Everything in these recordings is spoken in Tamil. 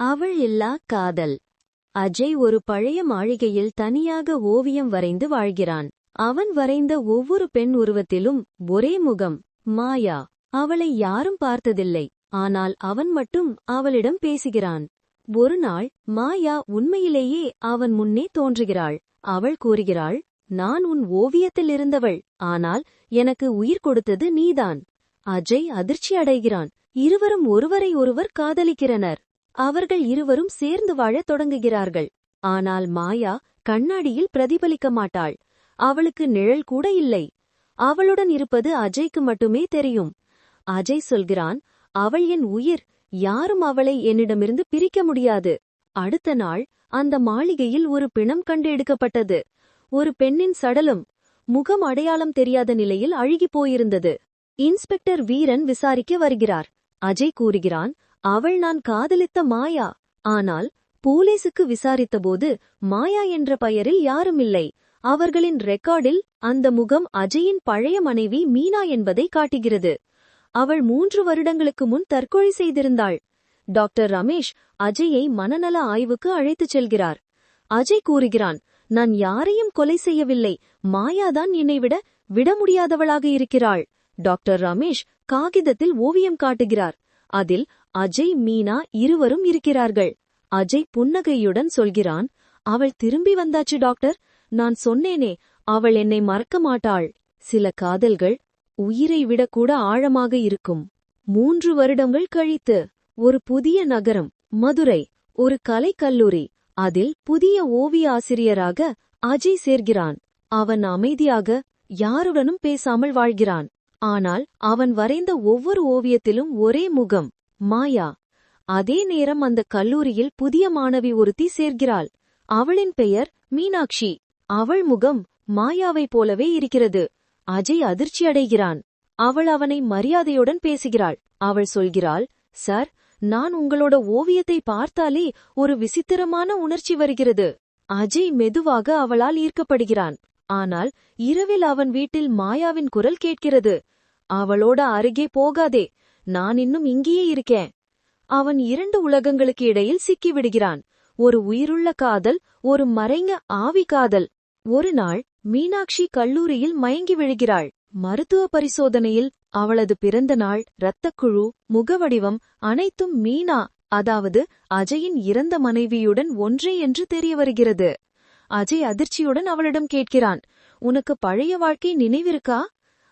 அவள் இல்லா காதல். அஜய் ஒரு பழைய மாளிகையில் தனியாக ஓவியம் வரைந்து வாழ்கிறான். அவன் வரைந்த ஒவ்வொரு பெண் உருவத்திலும் ஒரே முகம் மாயா. அவளை யாரும் பார்த்ததில்லை. ஆனால் அவன் மட்டும் அவளிடம் பேசுகிறான். ஒரு நாள் மாயா உண்மையிலேயே அவன் முன்னே தோன்றுகிறாள். அவள் கூறுகிறாள் நான் உன் ஓவியத்தில் இருந்தவள். ஆனால் எனக்கு உயிர் கொடுத்தது நீதான். அஜய் அதிர்ச்சி அடைகிறான். இருவரும் ஒருவரை ஒருவர் காதலிக்கிறனர். அவர்கள் இருவரும் சேர்ந்து வாழத் தொடங்குகிறார்கள். ஆனால் மாயா கண்ணாடியில் பிரதிபலிக்க மாட்டாள். அவளுக்கு நிழல் கூட இல்லை. அவளுடன் இருப்பது அஜய்க்கு மட்டுமே தெரியும். அஜய் சொல்கிறான் அவள் என் உயிர். யாரும் அவளை என்னிடமிருந்து பிரிக்க முடியாது. அடுத்த நாள் அந்த மாளிகையில் ஒரு பிணம் கண்டு எடுக்கப்பட்டது ஒரு பெண்ணின் சடலம். முகம் அடையாளம் தெரியாத நிலையில் அழுகிப் போயிருந்தது. இன்ஸ்பெக்டர் வீரன் விசாரிக்க வருகிறார். அஜய் கூறுகிறான் அவள் நான் காதலித்த மாயா. ஆனால் போலீசுக்கு விசாரித்தபோது மாயா என்ற பெயரில் யாரும் இல்லை அவர்களின் ரெக்கார்டில் அந்த முகம் அஜயின் பழைய மனைவி மீனா என்பதை காட்டுகிறது. அவள் மூன்று வருடங்களுக்கு முன் தற்கொலை செய்திருந்தாள். டாக்டர் ரமேஷ் அஜயை மனநல ஆய்வுக்கு அழைத்துச் செல்கிறார். அஜய் கூறுகிறான் நான் யாரையும் கொலை செய்யவில்லை. மாயாதான் என்னை விட விட முடியாதவளாக இருக்கிறாள். டாக்டர் ரமேஷ் காகிதத்தில் ஓவியம் காட்டுகிறார். அதில் அஜய் மீனா இருவரும் இருக்கிறார்கள். அஜய் புன்னகையுடன் சொல்கிறான் அவள் திரும்பி வந்தாச்சு டாக்டர். நான் சொன்னேனே அவள் என்னை மறக்க மாட்டாள். சில காதல்கள் உயிரை விடக்கூட கூட ஆழமாக இருக்கும். மூன்று வருடங்கள் கழித்து ஒரு புதிய நகரம் மதுரை ஒரு கலைக்கல்லூரி அதில் புதிய ஓவிய ஆசிரியராக அஜய் சேர்கிறான். அவன் அமைதியாக யாருடனும் பேசாமல் வாழ்கிறான். ஆனால் அவன் வரைந்த ஒவ்வொரு ஓவியத்திலும் ஒரே முகம் மாயா. அதே நேரம் அந்த கல்லூரியில் புதிய மாணவி ஒருத்தி சேர்கிறாள். அவளின் பெயர் மீனாட்சி. அவள் முகம் மாயாவைப் போலவே இருக்கிறது. அஜய் அதிர்ச்சியடைகிறான் அவள் அவனை மரியாதையுடன் பேசுகிறாள். அவள் சொல்கிறாள் சார் நான் உங்களோட ஓவியத்தை பார்த்தாலே ஒரு விசித்திரமான உணர்ச்சி வருகிறது. அஜய் மெதுவாக அவளால் ஈர்க்கப்படுகிறான். ஆனால் இரவில் அவன் வீட்டில் மாயாவின் குரல் கேட்கிறது. அவளோட அருகே போகாதே நான் இன்னும் இங்கேயே இருக்கேன். அவன் இரண்டு உலகங்களுக்கு இடையில் சிக்கிவிடுகிறான். ஒரு உயிருள்ள காதல் ஒரு மறைங்க ஆவி காதல். ஒரு நாள் மீனாட்சி கல்லூரியில் மயங்கி விழுகிறாள். மருத்துவ பரிசோதனையில் அவளது பிறந்த நாள் இரத்தக்குழு முகவடிவம் அனைத்தும் மீனா அதாவது அஜயின் இறந்த மனைவியுடன் ஒன்றே என்று தெரிய வருகிறது அஜய் அதிர்ச்சியுடன் அவளிடம் கேட்கிறான். உனக்கு பழைய வாழ்க்கை நினைவிருக்கா?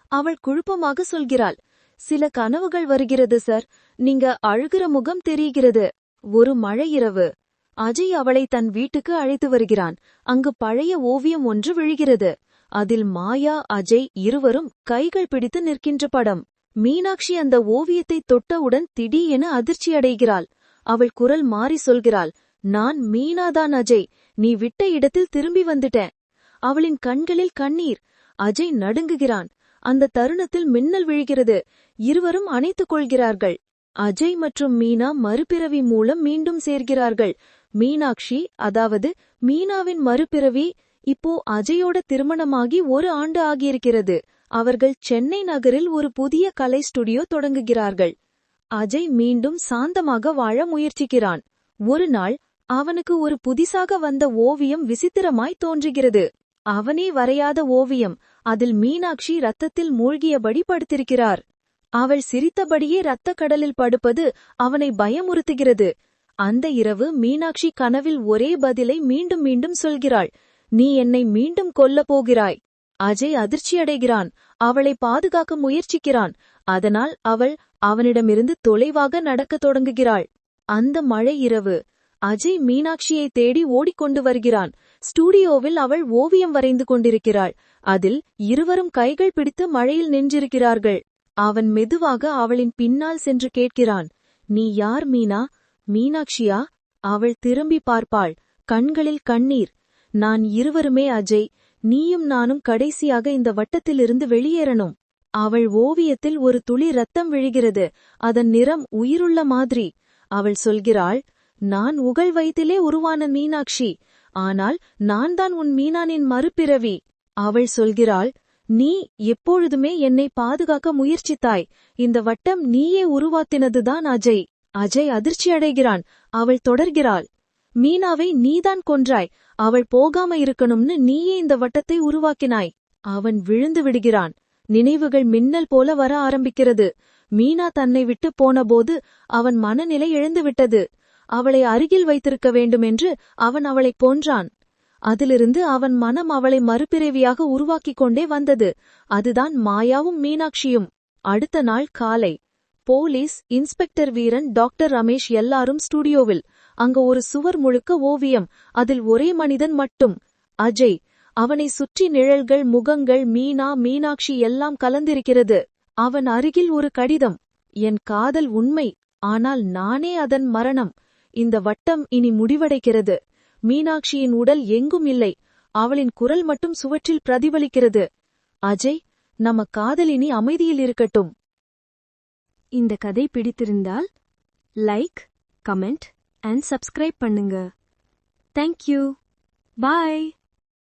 அவள் குழுப்பமாக சொல்கிறாள். சில கனவுகள் வருகிறது சார். நீங்க அழுகிற முகம் தெரிகிறது. ஒரு மழை இரவு. அஜய் அவளை தன் வீட்டுக்கு அழைத்து வருகிறான். அங்கு பழைய ஓவியம் ஒன்று விழுகிறது. அதில் மாயா அஜய் இருவரும் கைகள் பிடித்து நிற்கின்ற படம். மீனாட்சி அந்த ஓவியத்தை தொட்டவுடன் திடீரென அதிர்ச்சியடைகிறாள். அவள் குரல் மாறி சொல்கிறாள். நான் மீனாதான் அஜய். நீ விட்ட இடத்தில் திரும்பி வந்துட்டேன். அவளின் கண்களில் கண்ணீர். அஜய் நடுங்குகிறான். அந்த தருணத்தில் மின்னல் விழுகிறது. இருவரும் அணைத்துக் கொள்கிறார்கள். அஜய் மற்றும் மீனா மறுபிறவி மூலம் மீண்டும் சேர்கிறார்கள். மீனாட்சி அதாவது மீனாவின் மறுபிறவி இப்போ அஜயோட திருமணமாகி ஒரு ஆண்டு ஆகியிருக்கிறது. அவர்கள் சென்னை நகரில் ஒரு புதிய கலை ஸ்டுடியோ தொடங்குகிறார்கள். அஜய் மீண்டும் சாந்தமாக வாழ முயற்சிக்கிறான். ஒரு நாள் அவனுக்கு ஒரு புதிசாக வந்த ஓவியம் விசித்திரமாய் தோன்றுகிறது. அவனே வரையாத ஓவியம். அதில் மீனாட்சி ரத்தத்தில் மூழ்கியபடி படுத்திருக்கிறார். அவள் சிரித்தபடியே இரத்த கடலில் படுப்பது அவனை பயமுறுத்துகிறது. அந்த இரவு மீனாட்சி கனவில் ஒரே பதிலை மீண்டும் மீண்டும் சொல்கிறாள். நீ என்னை மீண்டும் கொல்லப் போகிறாய். அஜய் அதிர்ச்சியடைகிறான். அவளை பாதுகாக்க முயற்சிக்கிறான். அதனால் அவள் அவனிடமிருந்து தொலைவாக நடக்கத் தொடங்குகிறாள். அந்த மழை இரவு. அஜய் மீனாட்சியை தேடி ஓடிக்கொண்டு வருகிறான். ஸ்டூடியோவில் அவள் ஓவியம் வரைந்து கொண்டிருக்கிறாள். அதில் இருவரும் கைகள் பிடித்து மழையில் நின்றிருக்கிறார்கள். அவன் மெதுவாக அவளின் பின்னால் சென்று கேட்கிறான். நீ யார் மீனா? மீனாட்சியா அவள் திரும்பி பார்ப்பாள். கண்களில் கண்ணீர். நான் இருவருமே அஜய். நீயும் நானும் கடைசியாக இந்த வட்டத்திலிருந்து வெளியேறணும் அவள் ஓவியத்தில் ஒரு துளி ரத்தம் விழுகிறது. அதன் நிறம் உயிருள்ள மாதிரி. அவள் சொல்கிறாள் நான் உகள் வயிற்றிலே உருவான மீனாட்சி. ஆனால் நான் தான் உன் மீனானின் மறுபிறவி. அவள் சொல்கிறாள் நீ எப்பொழுதுமே என்னை பாதுகாக்க முயற்சித்தாய். இந்த வட்டம் நீயே உருவாத்தினதுதான் அஜய். அஜய் அதிர்ச்சி அடைகிறான். அவள் தொடர்கிறாள் மீனாவை நீதான் கொன்றாய். அவள் போகாம இருக்கணும்னு நீயே இந்த வட்டத்தை உருவாக்கினாய். அவன் விழுந்து விடுகிறான். நினைவுகள் மின்னல் போல வர ஆரம்பிக்கிறது. மீனா தன்னை விட்டு போனபோது அவன் மனநிலை இழந்துவிட்டது அவளை அருகில் வைத்திருக்க வேண்டுமென்று அவன் அவளை போன்றான். அதிலிருந்து அவன் மனம் அவளை மறுபிறவியாக உருவாக்கிக் கொண்டே வந்தது. அதுதான் மாயாவும் மீனாட்சியும். அடுத்த நாள் காலை. Police inspector Veeran doctor Ramesh எல்லாரும் ஸ்டுடியோவில். அங்க ஒரு சுவர் முழுக்க ஓவியம். அதில் ஒரே மனிதன் மட்டும். அஜய். அவனை சுற்றி நிழல்கள் முகங்கள் மீனா மீனாட்சி எல்லாம் கலந்திருக்கிறது. அவன் அருகில் ஒரு கடிதம். என் காதல் உண்மை. ஆனால் நானே அதன் மரணம். இந்த வட்டம் இனி முடிவடைகிறது. மீனாட்சியின் உடல் எங்கும் இல்லை. அவளின் குரல் மட்டும் சுவற்றில் பிரதிபலிக்கிறது. அஜய் நம்ம காதலினி அமைதியில் இருக்கட்டும். இந்த கதை பிடித்திருந்தால் லைக் கமெண்ட் அண்ட் சப்ஸ்கிரைப் பண்ணுங்க. Thank you bye